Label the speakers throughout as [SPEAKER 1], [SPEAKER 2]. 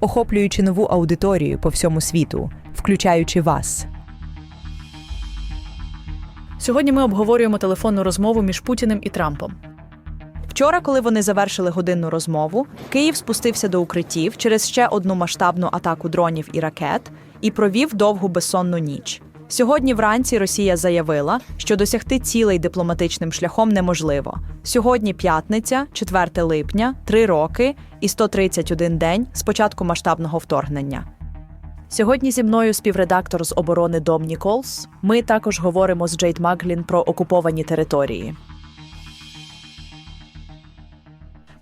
[SPEAKER 1] охоплюючи нову аудиторію по всьому світу, включаючи вас.
[SPEAKER 2] Сьогодні ми обговорюємо телефонну розмову між Путіним і Трампом.
[SPEAKER 1] Вчора, коли вони завершили годинну розмову, Київ спустився до укриттів через ще одну масштабну атаку дронів і ракет і провів довгу безсонну ніч. Сьогодні вранці Росія заявила, що досягти цілей дипломатичним шляхом неможливо. Сьогодні п'ятниця, 4 липня, 3 роки і 131 день з початку масштабного вторгнення.
[SPEAKER 2] Сьогодні зі мною співредактор з оборони Дом Ніколс. Ми також говоримо з Джейд Маглін про окуповані території.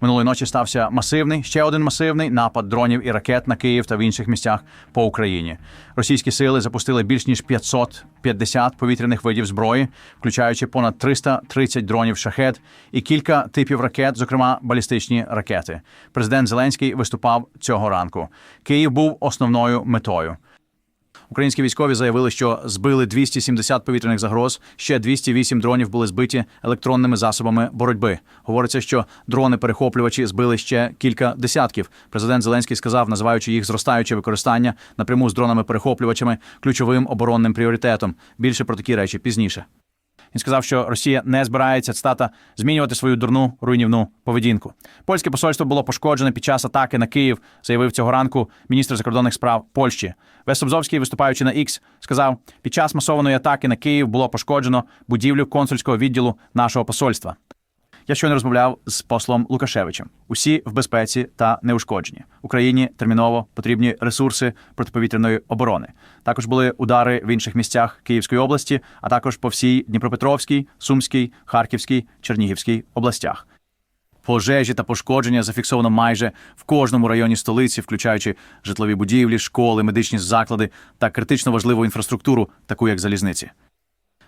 [SPEAKER 3] Минулої ночі стався масивний, ще один масивний напад дронів і ракет на Київ та в інших місцях по Україні. Російські сили запустили більш ніж 550 повітряних видів зброї, включаючи понад 330 дронів шахет і кілька типів ракет, зокрема балістичні ракети. Президент Зеленський виступав цього ранку. Київ був основною метою. Українські військові заявили, що збили 270 повітряних загроз. Ще 208 дронів були збиті електронними засобами боротьби. Говориться, що дрони-перехоплювачі збили ще кілька десятків. Президент Зеленський сказав, називаючи їх зростаюче використання напряму з дронами-перехоплювачами ключовим оборонним пріоритетом. Більше про такі речі пізніше. Він сказав, що Росія не збирається цитата, змінювати свою дурну руйнівну поведінку. Польське посольство було пошкоджене під час атаки на Київ, заявив цього ранку міністр закордонних справ Польщі. Весобзовський, виступаючи на X, сказав: під час масованої атаки на Київ було пошкоджено будівлю консульського відділу нашого посольства. Я щойно розмовляв з послом Лукашевичем. Усі в безпеці та неушкоджені. Україні терміново потрібні ресурси протиповітряної оборони. Також були удари в інших місцях Київської області, а також по всій Дніпропетровській, Сумській, Харківській, Чернігівській областях. Пожежі та пошкодження зафіксовано майже в кожному районі столиці, включаючи житлові будівлі, школи, медичні заклади та критично важливу інфраструктуру, таку як залізниці.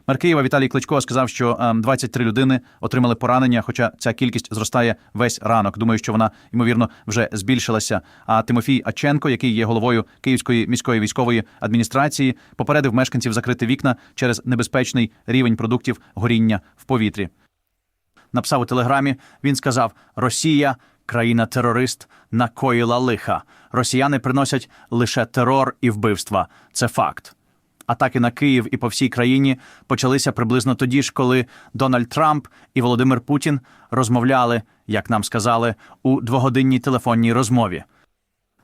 [SPEAKER 3] Мер Києва Віталій Кличко сказав, що ем, 23 людини отримали поранення, хоча ця кількість зростає весь ранок. Думаю, що вона ймовірно вже збільшилася. А Тимофій Аченко, який є головою Київської міської військової адміністрації, попередив мешканців закрити вікна через небезпечний рівень продуктів горіння в повітрі. Написав у телеграмі. Він сказав: Росія, країна-терорист, накоїла лиха. Росіяни приносять лише терор і вбивства. Це факт. Атаки на Київ і по всій країні почалися приблизно тоді ж, коли Дональд Трамп і Володимир Путін розмовляли, як нам сказали, у двогодинній телефонній розмові.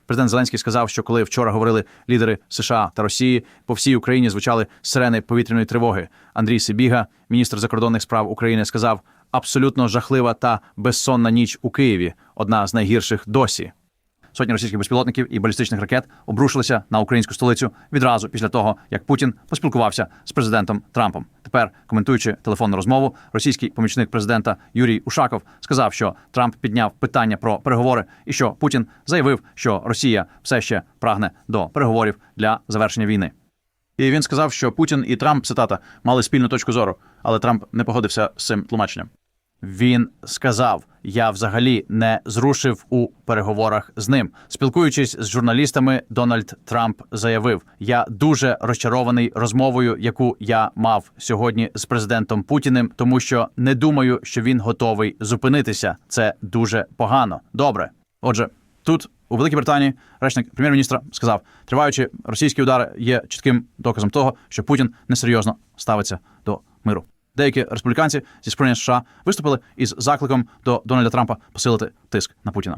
[SPEAKER 3] Президент Зеленський сказав, що коли вчора говорили лідери США та Росії, по всій Україні звучали сирени повітряної тривоги. Андрій Сибіга, міністр закордонних справ України, сказав: абсолютно жахлива та безсонна ніч у Києві, одна з найгірших досі. Сотні російських безпілотників і балістичних ракет обрушилися на українську столицю відразу після того, як Путін поспілкувався з президентом Трампом. Тепер, коментуючи телефонну розмову, російський помічник президента Юрій Ушаков сказав, що Трамп підняв питання про переговори, і що Путін заявив, що Росія все ще прагне до переговорів для завершення війни. І він сказав, що Путін і Трамп цитата мали спільну точку зору, але Трамп не погодився з цим тлумаченням. Він сказав: Я взагалі не зрушив у переговорах з ним. Спілкуючись з журналістами, Дональд Трамп заявив: Я дуже розчарований розмовою, яку я мав сьогодні з президентом Путіним, тому що не думаю, що він готовий зупинитися. Це дуже погано. Добре. Отже, тут у Великій Британії речник прем'єр-міністра сказав: триваючи російські удари є чітким доказом того, що Путін несерйозно ставиться до миру. Деякі республіканці зі сприйняття США виступили із закликом до Дональда Трампа посилити тиск на Путіна.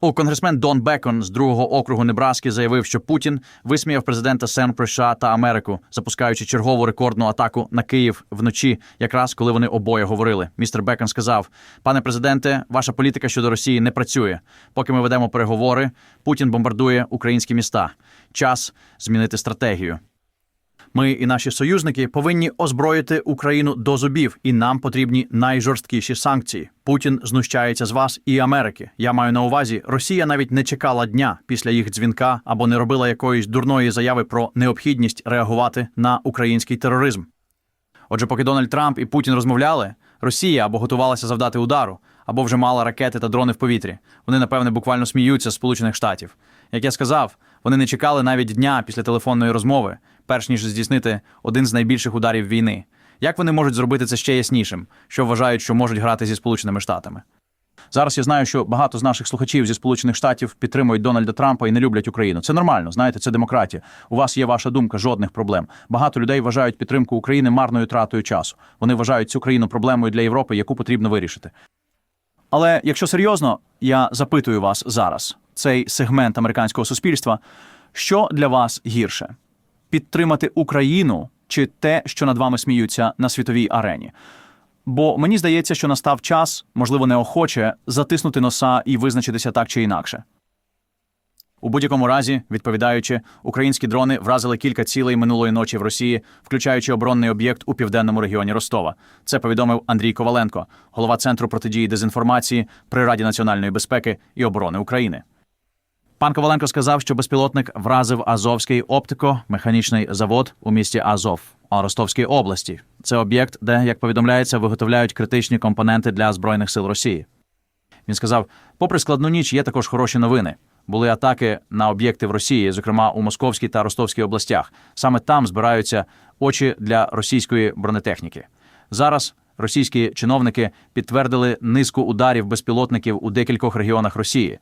[SPEAKER 3] У конгресмен Дон Бекон з другого округу Небраски заявив, що Путін висміяв президента СЕН про США та Америку, запускаючи чергову рекордну атаку на Київ вночі, якраз коли вони обоє говорили. Містер Бекон сказав: Пане президенте, ваша політика щодо Росії не працює. Поки ми ведемо переговори, Путін бомбардує українські міста. Час змінити стратегію. Ми і наші союзники повинні озброїти Україну до зубів, і нам потрібні найжорсткіші санкції. Путін знущається з вас і Америки. Я маю на увазі, Росія навіть не чекала дня після їх дзвінка або не робила якоїсь дурної заяви про необхідність реагувати на український тероризм. Отже, поки Дональд Трамп і Путін розмовляли, Росія або готувалася завдати удару, або вже мала ракети та дрони в повітрі. Вони, напевне, буквально сміються з Сполучених Штатів. Як я сказав, вони не чекали навіть дня після телефонної розмови, перш ніж здійснити один з найбільших ударів війни. Як вони можуть зробити це ще яснішим, що вважають, що можуть грати зі Сполученими Штатами? Зараз я знаю, що багато з наших слухачів зі Сполучених Штатів підтримують Дональда Трампа і не люблять Україну. Це нормально, знаєте, це демократія. У вас є ваша думка, жодних проблем. Багато людей вважають підтримку України марною тратою часу. Вони вважають цю країну проблемою для Європи, яку потрібно вирішити. Але якщо серйозно, я запитую вас зараз, цей сегмент американського суспільства, що для вас гірше? Підтримати Україну чи те, що над вами сміються на світовій арені? Бо мені здається, що настав час, можливо, неохоче, затиснути носа і визначитися так чи інакше. У будь-якому разі, відповідаючи, українські дрони вразили кілька цілей минулої ночі в Росії, включаючи оборонний об'єкт у південному регіоні Ростова. Це повідомив Андрій Коваленко, голова центру протидії дезінформації при Раді національної безпеки і оборони України. Пан Коваленко сказав, що безпілотник вразив Азовський оптико-механічний завод у місті Азов у Ростовській області. Це об'єкт, де, як повідомляється, виготовляють критичні компоненти для збройних сил Росії. Він сказав: попри складну ніч, є також хороші новини. Були атаки на об'єкти в Росії, зокрема у Московській та Ростовській областях. Саме там збираються очі для російської бронетехніки. Зараз російські чиновники підтвердили низку ударів безпілотників у декількох регіонах Росії.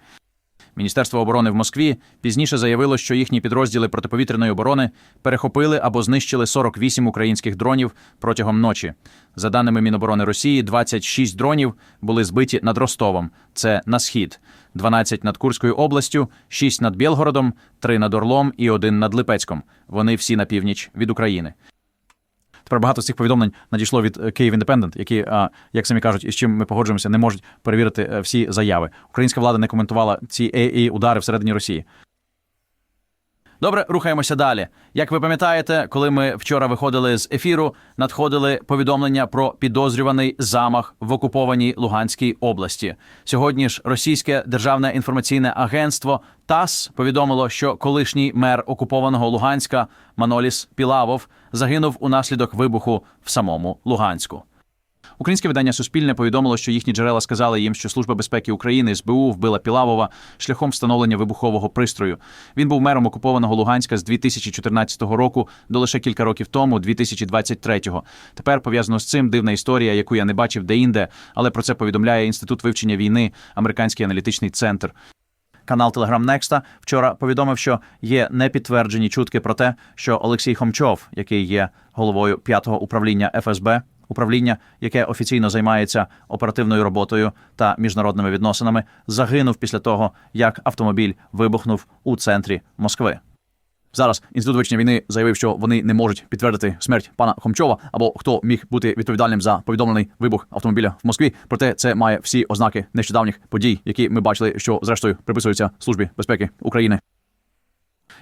[SPEAKER 3] Міністерство оборони в Москві пізніше заявило, що їхні підрозділи протиповітряної оборони перехопили або знищили 48 українських дронів протягом ночі. За даними Міноборони Росії, 26 дронів були збиті над Ростовом. Це на схід, 12 над Курською областю, 6 над Білгородом, 3 над Орлом і 1 над Липецьком. Вони всі на північ від України. Тепер багато з цих повідомлень надійшло від е, Київ Індепендент, які, як самі кажуть, із чим ми погоджуємося, не можуть перевірити е, всі заяви. Українська влада не коментувала ці е- удари всередині Росії. Добре, рухаємося далі. Як ви пам'ятаєте, коли ми вчора виходили з ефіру, надходили повідомлення про підозрюваний замах в окупованій Луганській області. Сьогодні ж російське державне інформаційне агентство ТАСС повідомило, що колишній мер окупованого Луганська Маноліс Пілавов загинув унаслідок вибуху в самому Луганську. Українське видання Суспільне повідомило, що їхні джерела сказали їм, що Служба безпеки України СБУ вбила Пілавова шляхом встановлення вибухового пристрою. Він був мером окупованого Луганська з 2014 року до лише кілька років тому, 2023-го. Тепер пов'язано з цим дивна історія, яку я не бачив де-інде, але про це повідомляє Інститут вивчення війни, американський аналітичний центр. Канал Telegram Next вчора повідомив, що є непідтверджені чутки про те, що Олексій Хомчов, який є головою п'ятого управління ФСБ, управління, яке офіційно займається оперативною роботою та міжнародними відносинами, загинув після того, як автомобіль вибухнув у центрі Москви. Зараз інститут вивчення війни заявив, що вони не можуть підтвердити смерть пана Хомчова або хто міг бути відповідальним за повідомлений вибух автомобіля в Москві. Проте це має всі ознаки нещодавніх подій, які ми бачили, що зрештою приписуються службі безпеки України.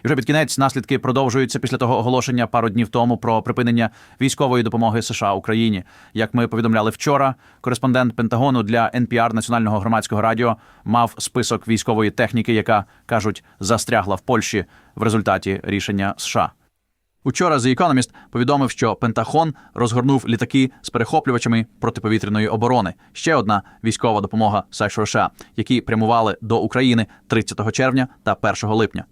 [SPEAKER 3] І вже під кінець наслідки продовжуються після того оголошення пару днів тому про припинення військової допомоги США Україні. Як ми повідомляли вчора, кореспондент Пентагону для NPR Національного громадського радіо мав список військової техніки, яка кажуть застрягла в Польщі в результаті рішення США. Учора The Economist повідомив, що Пентахон розгорнув літаки з перехоплювачами протиповітряної оборони. Ще одна військова допомога США, які прямували до України 30 червня та 1 липня.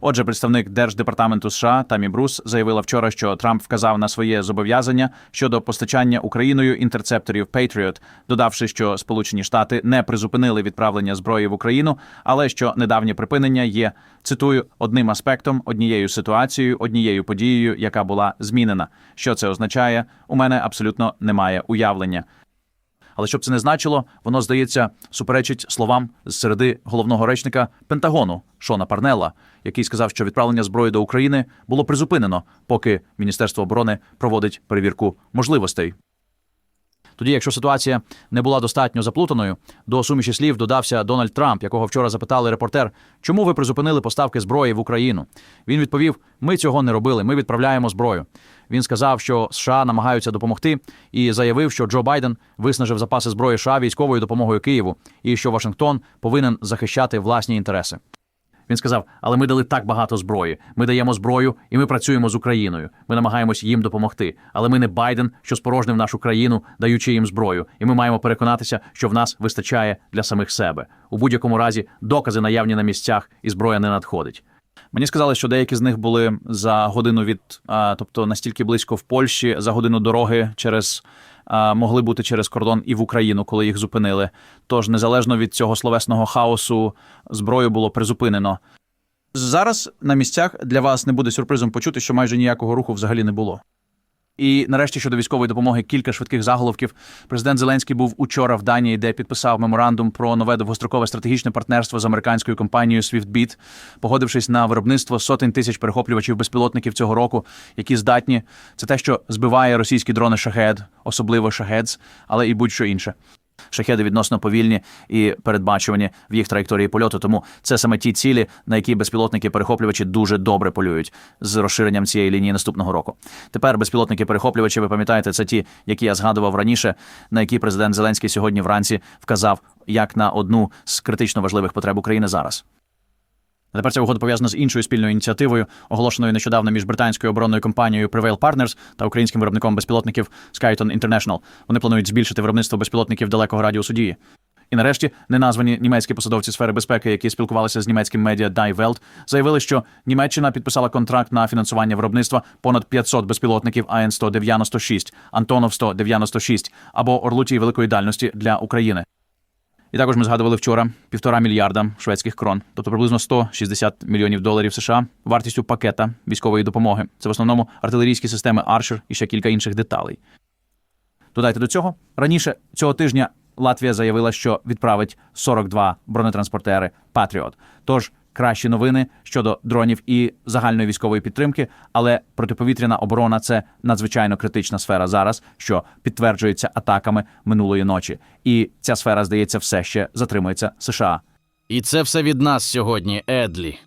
[SPEAKER 3] Отже, представник Держдепартаменту США Тамі Брус заявила вчора, що Трамп вказав на своє зобов'язання щодо постачання Україною інтерцепторів Patriot, додавши, що Сполучені Штати не призупинили відправлення зброї в Україну, але що недавнє припинення є цитую одним аспектом, однією ситуацією, однією подією, яка була змінена. Що це означає? У мене абсолютно немає уявлення. Але щоб це не значило, воно здається суперечить словам з середи головного речника Пентагону Шона Парнелла, який сказав, що відправлення зброї до України було призупинено, поки Міністерство оборони проводить перевірку можливостей. Тоді, якщо ситуація не була достатньо заплутаною, до суміші слів додався Дональд Трамп, якого вчора запитали репортер, чому ви призупинили поставки зброї в Україну. Він відповів: Ми цього не робили. Ми відправляємо зброю. Він сказав, що США намагаються допомогти, і заявив, що Джо Байден виснажив запаси зброї США військовою допомогою Києву, і що Вашингтон повинен захищати власні інтереси. Він сказав: але ми дали так багато зброї. Ми даємо зброю, і ми працюємо з Україною. Ми намагаємось їм допомогти. Але ми не Байден, що спорожнив нашу країну, даючи їм зброю. І ми маємо переконатися, що в нас вистачає для самих себе. У будь-якому разі докази наявні на місцях, і зброя не надходить. Мені сказали, що деякі з них були за годину від, а, тобто настільки близько в Польщі, за годину дороги через а, могли бути через кордон і в Україну, коли їх зупинили. Тож, незалежно від цього словесного хаосу, зброю було призупинено. Зараз на місцях для вас не буде сюрпризом почути, що майже ніякого руху взагалі не було. І нарешті щодо військової допомоги кілька швидких заголовків. Президент Зеленський був учора в Данії, де підписав меморандум про нове довгострокове стратегічне партнерство з американською компанією SwiftBit, погодившись на виробництво сотень тисяч перехоплювачів безпілотників цього року, які здатні. Це те, що збиває російські дрони Шахед, особливо Шахедс, але і будь-що інше. Шахеди відносно повільні і передбачувані в їх траєкторії польоту. Тому це саме ті цілі, на які безпілотники-перехоплювачі дуже добре полюють з розширенням цієї лінії наступного року. Тепер безпілотники-перехоплювачі, ви пам'ятаєте, це ті, які я згадував раніше, на які президент Зеленський сьогодні вранці вказав як на одну з критично важливих потреб України зараз. А Тепер ця угода пов'язана з іншою спільною ініціативою, оголошеною нещодавно між британською оборонною компанією Prevail Partners та українським виробником безпілотників Skyton International. Вони планують збільшити виробництво безпілотників далекого радіусу дії. І нарешті неназвані німецькі посадовці сфери безпеки, які спілкувалися з німецьким медіа Die Welt, заявили, що Німеччина підписала контракт на фінансування виробництва понад 500 безпілотників АН-196, Антонов 196 або Орлуті великої дальності для України. І також ми згадували вчора півтора мільярда шведських крон, тобто приблизно 160 мільйонів доларів США вартістю пакета військової допомоги. Це в основному артилерійські системи Archer і ще кілька інших деталей. Додайте до цього раніше цього тижня Латвія заявила, що відправить 42 бронетранспортери Патріот. Тож кращі новини щодо дронів і загальної військової підтримки, але протиповітряна оборона це надзвичайно критична сфера зараз, що підтверджується атаками минулої ночі. І ця сфера, здається, все ще затримується США.
[SPEAKER 4] І це все від нас сьогодні, Едлі.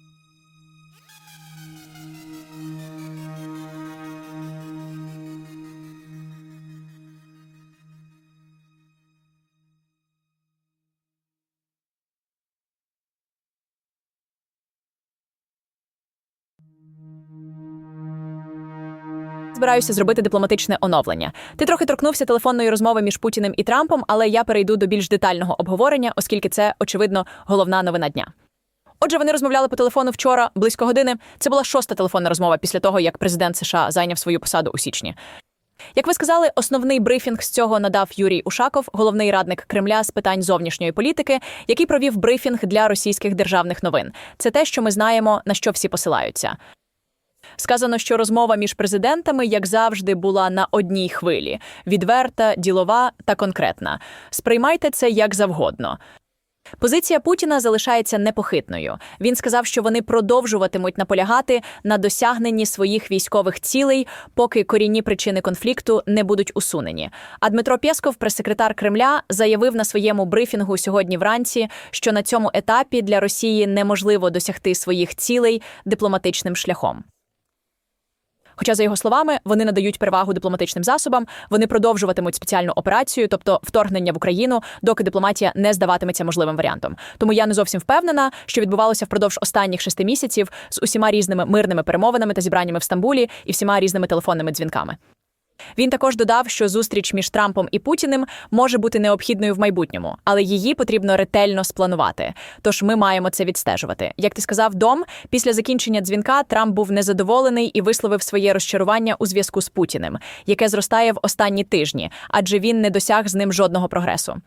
[SPEAKER 5] Збираюся зробити дипломатичне оновлення. Ти трохи торкнувся телефонної розмови між Путіним і Трампом, але я перейду до більш детального обговорення, оскільки це, очевидно, головна новина дня. Отже, вони розмовляли по телефону вчора близько години. Це була шоста телефонна розмова після того, як президент США зайняв свою посаду у січні. Як ви сказали, основний брифінг з цього надав Юрій Ушаков, головний радник Кремля з питань зовнішньої політики, який провів брифінг для російських державних новин. Це те, що ми знаємо, на що всі посилаються. Сказано, що розмова між президентами, як завжди, була на одній хвилі: відверта, ділова та конкретна. Сприймайте це як завгодно. Позиція Путіна залишається непохитною. Він сказав, що вони продовжуватимуть наполягати на досягненні своїх військових цілей, поки корінні причини конфлікту не будуть усунені. А Дмитро Пєсков, прес-секретар Кремля, заявив на своєму брифінгу сьогодні вранці, що на цьому етапі для Росії неможливо досягти своїх цілей дипломатичним шляхом. Хоча, за його словами, вони надають перевагу дипломатичним засобам, вони продовжуватимуть спеціальну операцію, тобто вторгнення в Україну, доки дипломатія не здаватиметься можливим варіантом. Тому я не зовсім впевнена, що відбувалося впродовж останніх шести місяців з усіма різними мирними перемовинами та зібраннями в Стамбулі і всіма різними телефонними дзвінками. Він також додав, що зустріч між Трампом і Путіним може бути необхідною в майбутньому, але її потрібно ретельно спланувати. Тож ми маємо це відстежувати. Як ти сказав, дом після закінчення дзвінка Трамп був незадоволений і висловив своє розчарування у зв'язку з Путіним, яке зростає в останні тижні, адже він не досяг з ним жодного прогресу.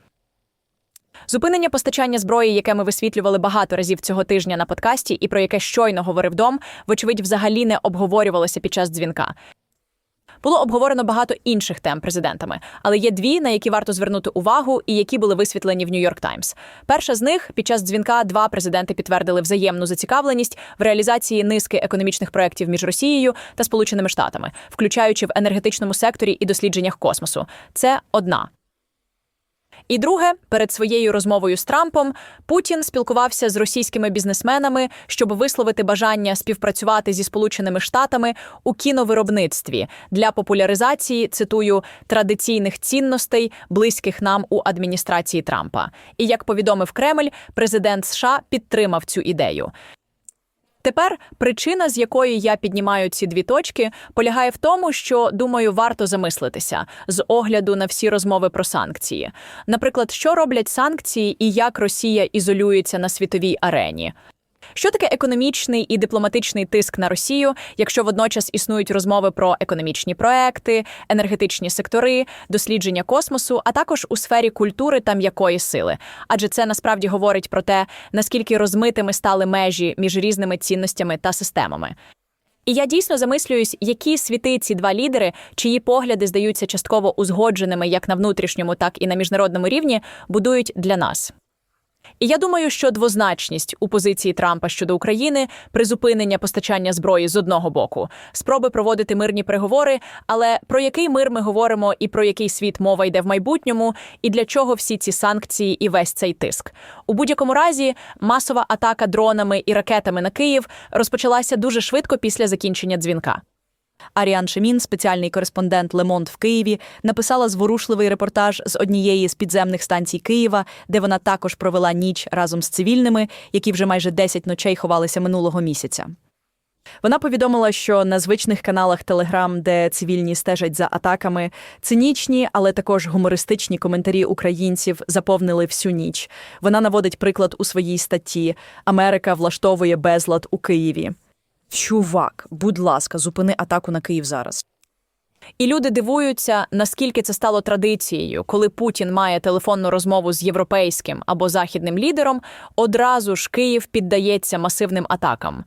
[SPEAKER 5] Зупинення постачання зброї, яке ми висвітлювали багато разів цього тижня на подкасті, і про яке щойно говорив дом, вочевидь, взагалі не обговорювалося під час дзвінка. Було обговорено багато інших тем президентами, але є дві, на які варто звернути увагу, і які були висвітлені в Нью-Йорк Таймс. Перша з них під час дзвінка два президенти підтвердили взаємну зацікавленість в реалізації низки економічних проєктів між Росією та Сполученими Штатами, включаючи в енергетичному секторі і дослідженнях космосу. Це одна. І друге, перед своєю розмовою з Трампом Путін спілкувався з російськими бізнесменами, щоб висловити бажання співпрацювати зі Сполученими Штатами у кіновиробництві для популяризації, цитую, традиційних цінностей, близьких нам у адміністрації Трампа. І як повідомив Кремль, президент США підтримав цю ідею. Тепер причина, з якої я піднімаю ці дві точки, полягає в тому, що думаю, варто замислитися з огляду на всі розмови про санкції. Наприклад, що роблять санкції і як Росія ізолюється на світовій арені. Що таке економічний і дипломатичний тиск на Росію, якщо водночас існують розмови про економічні проекти, енергетичні сектори, дослідження космосу, а також у сфері культури та м'якої сили? Адже це насправді говорить про те, наскільки розмитими стали межі між різними цінностями та системами. І я дійсно замислююсь, які світи ці два лідери, чиї погляди здаються частково узгодженими як на внутрішньому, так і на міжнародному рівні, будують для нас. І я думаю, що двозначність у позиції Трампа щодо України, призупинення постачання зброї з одного боку, спроби проводити мирні переговори. Але про який мир ми говоримо і про який світ мова йде в майбутньому, і для чого всі ці санкції і весь цей тиск? У будь-якому разі масова атака дронами і ракетами на Київ розпочалася дуже швидко після закінчення дзвінка.
[SPEAKER 1] Аріан Шемін, спеціальний кореспондент Лемонт в Києві, написала зворушливий репортаж з однієї з підземних станцій Києва, де вона також провела ніч разом з цивільними, які вже майже 10 ночей ховалися минулого місяця. Вона повідомила, що на звичних каналах Телеграм, де цивільні стежать за атаками, цинічні, але також гумористичні коментарі українців заповнили всю ніч. Вона наводить приклад у своїй статті Америка влаштовує безлад у Києві. Чувак, будь ласка, зупини атаку на Київ зараз.
[SPEAKER 5] І люди дивуються, наскільки це стало традицією, коли Путін має телефонну розмову з європейським або західним лідером, одразу ж Київ піддається масивним атакам.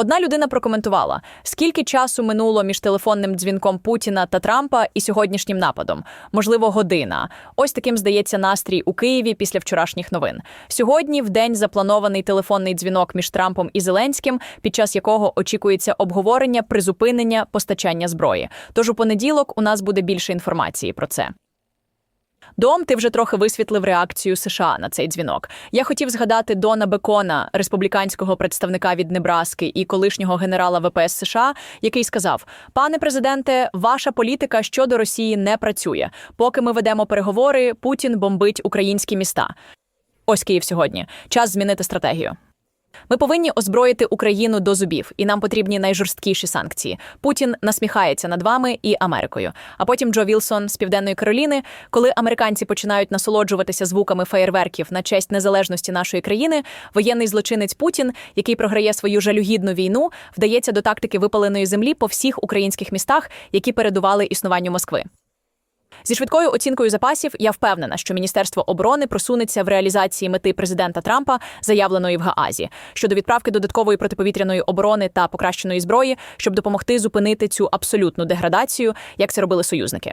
[SPEAKER 5] Одна людина прокоментувала, скільки часу минуло між телефонним дзвінком Путіна та Трампа і сьогоднішнім нападом. Можливо, година. Ось таким здається настрій у Києві після вчорашніх новин. Сьогодні в день запланований телефонний дзвінок між Трампом і Зеленським, під час якого очікується обговорення призупинення постачання зброї. Тож у понеділок у нас буде більше інформації про це. Дом, ти вже трохи висвітлив реакцію США на цей дзвінок. Я хотів згадати Дона Бекона, республіканського представника від Небраски і колишнього генерала ВПС США, який сказав: Пане президенте, ваша політика щодо Росії не працює. Поки ми ведемо переговори, Путін бомбить українські міста. Ось Київ сьогодні. Час змінити стратегію. Ми повинні озброїти Україну до зубів, і нам потрібні найжорсткіші санкції. Путін насміхається над вами і Америкою. А потім Джо Вілсон з Південної Кароліни, коли американці починають насолоджуватися звуками феєрверків на честь незалежності нашої країни, воєнний злочинець Путін, який програє свою жалюгідну війну, вдається до тактики випаленої землі по всіх українських містах, які передували існуванню Москви. Зі швидкою оцінкою запасів я впевнена, що Міністерство оборони просунеться в реалізації мети президента Трампа, заявленої в Гаазі, щодо відправки додаткової протиповітряної оборони та покращеної зброї, щоб допомогти зупинити цю абсолютну деградацію, як це робили союзники.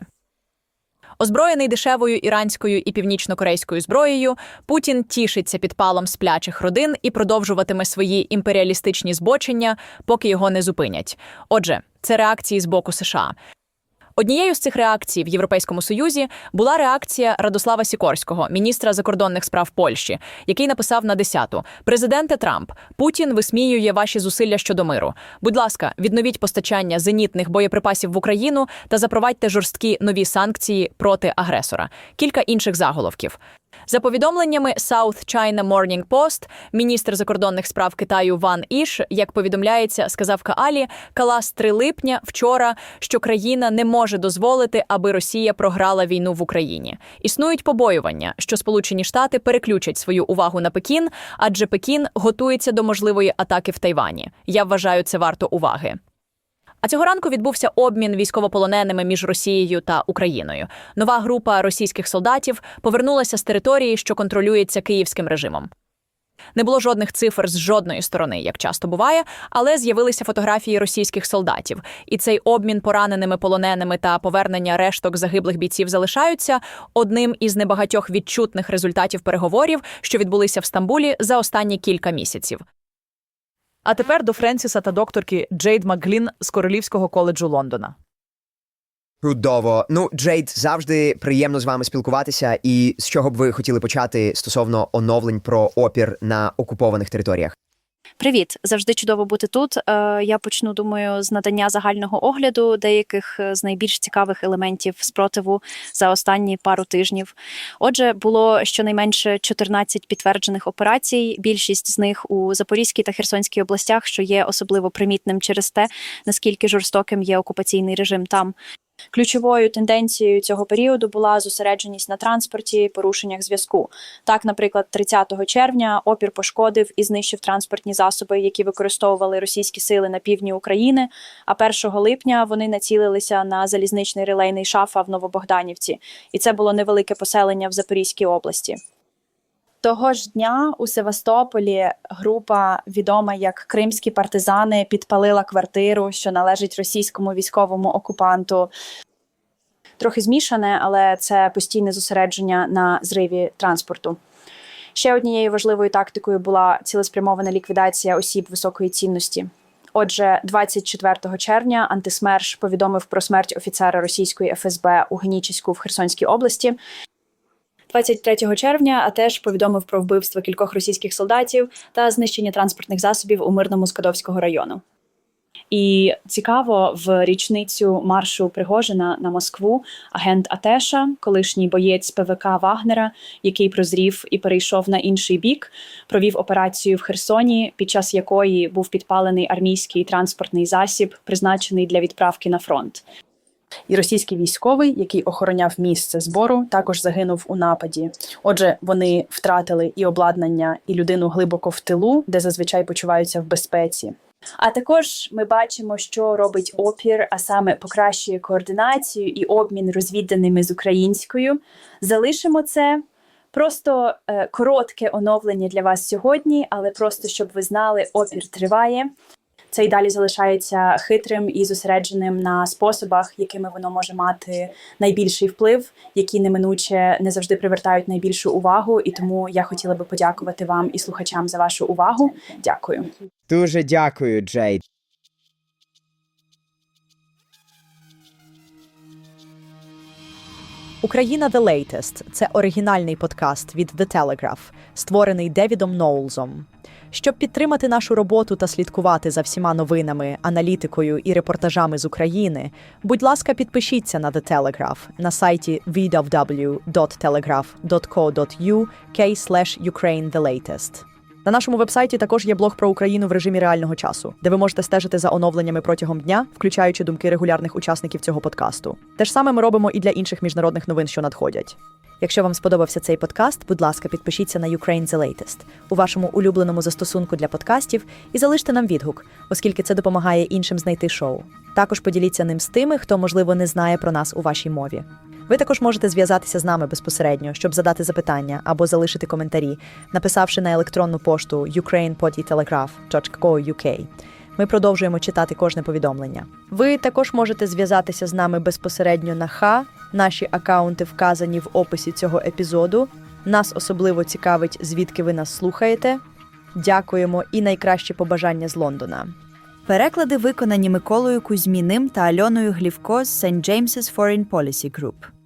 [SPEAKER 5] Озброєний дешевою іранською і північно-корейською зброєю, Путін тішиться підпалом сплячих родин і продовжуватиме свої імперіалістичні збочення, поки його не зупинять. Отже, це реакції з боку США. Однією з цих реакцій в Європейському Союзі була реакція Радослава Сікорського, міністра закордонних справ Польщі, який написав на 10-ту «Президенте Трамп, Путін висміює ваші зусилля щодо миру. Будь ласка, відновіть постачання зенітних боєприпасів в Україну та запровадьте жорсткі нові санкції проти агресора. Кілька інших заголовків. За повідомленнями South China Morning Post, міністр закордонних справ Китаю Ван Іш, як повідомляється, сказав Каалі Калас 3 липня вчора, що країна не може дозволити, аби Росія програла війну в Україні. Існують побоювання, що Сполучені Штати переключать свою увагу на Пекін, адже Пекін готується до можливої атаки в Тайвані. Я вважаю це варто уваги. А цього ранку відбувся обмін військовополоненими між Росією та Україною. Нова група російських солдатів повернулася з території, що контролюється київським режимом. Не було жодних цифр з жодної сторони, як часто буває, але з'явилися фотографії російських солдатів, і цей обмін пораненими полоненими та повернення решток загиблих бійців залишаються одним із небагатьох відчутних результатів переговорів, що відбулися в Стамбулі за останні кілька місяців.
[SPEAKER 2] А тепер до Френсіса та докторки Джейд Макглін з Королівського коледжу Лондона.
[SPEAKER 6] Чудово. Ну, Джейд, завжди приємно з вами спілкуватися. І з чого б ви хотіли почати стосовно оновлень про опір на окупованих територіях?
[SPEAKER 7] Привіт, завжди чудово бути тут. Е, Я почну, думаю, з надання загального огляду деяких е, з найбільш цікавих елементів спротиву за останні пару тижнів. Отже, було щонайменше 14 підтверджених операцій. Більшість з них у Запорізькій та Херсонській областях, що є особливо примітним через те, наскільки жорстоким є окупаційний режим там. Ключовою тенденцією цього періоду була зосередженість на транспорті, порушеннях зв'язку. Так, наприклад, 30 червня опір пошкодив і знищив транспортні засоби, які використовували російські сили на півдні України. А 1 липня вони націлилися на залізничний релейний шафа в Новобогданівці, і це було невелике поселення в Запорізькій області. Того ж дня у Севастополі група, відома як Кримські партизани, підпалила квартиру, що належить російському військовому окупанту. Трохи змішане, але це постійне зосередження на зриві транспорту. Ще однією важливою тактикою була цілеспрямована ліквідація осіб високої цінності. Отже, 24 червня антисмерш повідомив про смерть офіцера російської ФСБ у Генічеську в Херсонській області. 23 червня а теж повідомив про вбивство кількох російських солдатів та знищення транспортних засобів у мирному Скадовського району. І цікаво, в річницю маршу Пригожина на Москву агент Атеша, колишній боєць ПВК Вагнера, який прозрів і перейшов на інший бік, провів операцію в Херсоні, під час якої був підпалений армійський транспортний засіб, призначений для відправки на фронт.
[SPEAKER 2] І російський військовий, який охороняв місце збору, також загинув у нападі. Отже, вони втратили і обладнання, і людину глибоко в тилу, де зазвичай почуваються в безпеці.
[SPEAKER 7] А також ми бачимо, що робить опір, а саме покращує координацію і обмін розвідданими з українською. Залишимо це. Просто е, коротке оновлення для вас сьогодні, але просто щоб ви знали, опір триває. Це й далі залишається хитрим і зосередженим на способах, якими воно може мати найбільший вплив, які неминуче не завжди привертають найбільшу увагу. І тому я хотіла би подякувати вам і слухачам за вашу увагу. Дякую.
[SPEAKER 6] Дуже дякую, Джейд.
[SPEAKER 1] Україна The Latest – це оригінальний подкаст від The Telegraph, створений Девідом Ноулзом. Щоб підтримати нашу роботу та слідкувати за всіма новинами, аналітикою і репортажами з України, будь ласка, підпишіться на The Telegraph на сайті www.telegraph.co.uk Ukraine The Latest. На нашому вебсайті також є блог про Україну в режимі реального часу, де ви можете стежити за оновленнями протягом дня, включаючи думки регулярних учасників цього подкасту. Те ж саме ми робимо і для інших міжнародних новин, що надходять. Якщо вам сподобався цей подкаст, будь ласка, підпишіться на Ukraine The Latest у вашому улюбленому застосунку для подкастів і залиште нам відгук, оскільки це допомагає іншим знайти шоу. Також поділіться ним з тими, хто, можливо, не знає про нас у вашій мові. Ви також можете зв'язатися з нами безпосередньо, щоб задати запитання або залишити коментарі, написавши на електронну пошту ukrainepodtelegraph.co.uk. Ми продовжуємо читати кожне повідомлення. Ви також можете зв'язатися з нами безпосередньо на ХА. Наші акаунти вказані в описі цього епізоду. Нас особливо цікавить, звідки ви нас слухаєте. Дякуємо і найкращі побажання з Лондона. Переклади виконані Миколою Кузьміним та Альоною Глівко з St. James's Foreign Policy Group.